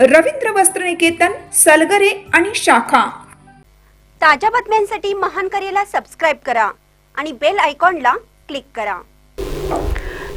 रवींद्र वस्त्रनिकेतन सलगरे आणि शाखा. ताज्या बातम्यांसाठी महान करेला सबस्क्राईब करा आणि बेल आयकॉनला क्लिक करा.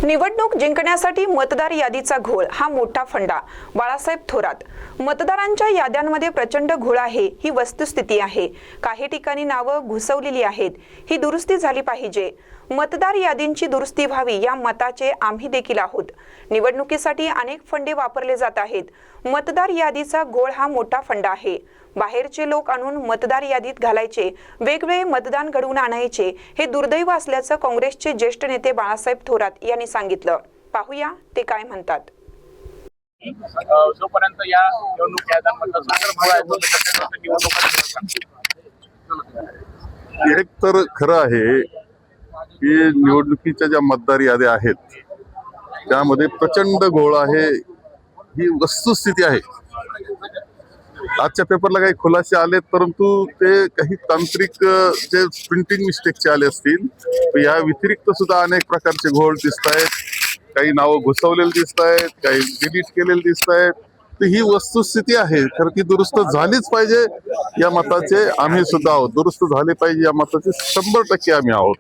निवडणूक जिंकण्यासाठी मतदार यादीचा घोळ हा मोठा फंडा. बाळासाहेब थोरात मतदारांच्या याद्यांमध्ये प्रचंड घोळ आहे ही वस्तुस्थिती आहे. काही ठिकाणी नावं घुसवलेली आहेत ही दुरुस्ती झाली पाहिजे. मतदार यादींची दुरुस्ती व्हावी या मताचे आम्ही देखील आहोत. निवडणुकीसाठी अनेक फंडे वापरले जात आहेत. मतदार यादीचा घोळ हा मोठा फंडा आहे. बाहेरचे लोक आणून मतदार यादीत घालायचे वेगवेगळे मतदान घडवून आणायचे हे दुर्दैव असल्याचं काँग्रेसचे ज्येष्ठ नेते बाळासाहेब थोरात यांनी सांगितलं. पाहूया ते काय म्हणतात. जोपर्यंत या एक तर खरं आहे की निवडणुकीच्या ज्या मतदार याद्या आहेत त्यामध्ये प्रचंड घोळ आहे ही वस्तुस्थिती आहे. आजच्या पेपरला काही खुलासे आलेत परंतु ते काही तांत्रिक जे प्रिंटिंग मिस्टेकचे आले असतील या व्यतिरिक्त सुद्धा अनेक प्रकारचे घोळ दिसत आहेत. काही नावं घुसवलेली दिसत आहेत काही डिलीट केलेले दिसत आहेत. तर ही वस्तुस्थिती आहे. खरं ती दुरुस्त झालीच पाहिजे या मताचे आम्ही सुद्धा आहोत. दुरुस्त झाले पाहिजे या मताचे शंभर टक्के आम्ही आहोत.